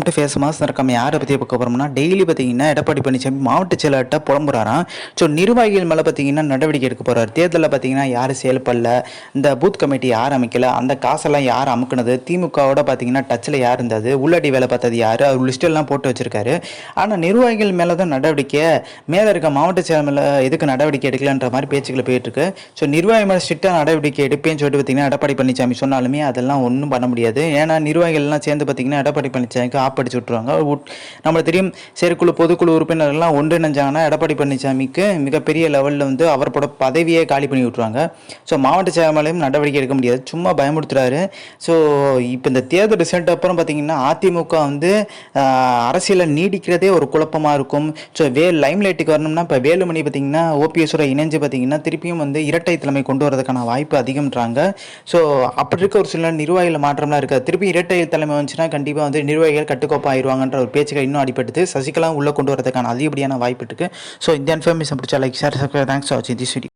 வந்துட்டு face mass இருக்காம யாரை பற்றி பார்க்க போகிறோம்னா டெய்லி பார்த்தீங்கன்னா எடப்பாடி பழனிசாமி மாவட்ட செயலாளர்கிட்ட புலம்புறாராம். ஸோ நிர்வாகிகள் மேலே பார்த்தீங்கன்னா நடவடிக்கை எடுக்க போகிறார் தேர்தலில் பார்த்தீங்கன்னா யார் செயல்படல? இந்த பூத் கமிட்டி யார் அமைக்கல? அந்த காசெல்லாம் யார் அமுக்குனது? திமுகவோட பார்த்தீங்கன்னா டச்சில் யார் இருந்தது? உள்ளடி வேலை பார்த்தது யார்? அவர் லிஸ்டெல்லாம் போட்டு வச்சிருக்காரு. ஆனால் நிர்வாகிகள் மேலே தான் நடவடிக்கை. மேலே இருக்க மாவட்ட செயலர் மேலே எதுக்கு நடவடிக்கை எடுக்கலன்ற மாதிரி பேச்சுக்களை போயிட்டு இருக்கு ஸோ நிர்வாகி மேலே ஸ்ட்ரிக்டாக நடவடிக்கை எடுப்பேன்னு சொல்லிட்டு பார்த்தீங்கன்னா எடப்பாடி பழனிசாமி சொன்னாலுமே அதெல்லாம் ஒன்றும் பண்ண முடியாது. ஏன்னா நிர்வாகிகள்லாம் சேர்ந்து பார்த்தீங்கன்னா எடப்பாடி பழனிசாமிக்கு ஆப்படிச்சு விட்ருவாங்க உட்- நம்மளுக்கு தெரியும் செயற்குழு பொதுக்குழு உறுப்பினர்கள்லாம் ஒன்றிணைஞ்சாங்கன்னா எடப்பாடி பழனிசாமிக்கு மிகப்பெரிய லெவலில் வந்து அவரோட பதவியே காலி பண்ணி விட்ருவாங்க ஸோ மாவட்ட செயலாளரையும் நடவடிக்கை எடுக்க முடியாது. சும்மா பயமுடுத்துறாரு ஸோ இப்போ இந்த தேர்தல் ரிசல்ட் அப்புறம் பார்த்தீங்கன்னா அதிமுக வந்து அரசியலில் நீடிக்கிறதே ஒரு குழப்பமாக இருக்கும். ஸோ வே லைம் லைட்டுக்கு வரணும்னா இப்போ வேலுமணி பார்த்தீங்கன்னா ஓபிஎஸோட இணைஞ்சு பார்த்தீங்கன்னா திருப்பியும் வந்து இரட்டை தலைமை கொண்டு வரதுக்கான வாய்ப்பு அதிகம்ன்றாங்க. ஸோ அப்படி இருக்க ஒரு சில நிர்வாகிகள் மாற்றம்லாம் இருக்காது. திருப்பி இரட்டை தலைமை வந்துச்சுன்னா கண்டிப்பாக வந்து நிர்வாகிகள் கட்டுக்கோப்பா ஆயிடுவாங்கன்ற ஒரு பேச்சுகள் இன்னும் அடிபட்டுது. சசிகலா உள்ளே கொண்டு வரதுக்கான அதிகப்படியான வாய்ப்பு இருக்குது ஸோ இந்த இன்ஃபர்மேஷன் பிடிச்சா லைக் ஷேர் தேங்க்ஸ் வாட்சிங் திஸ் வீடியோ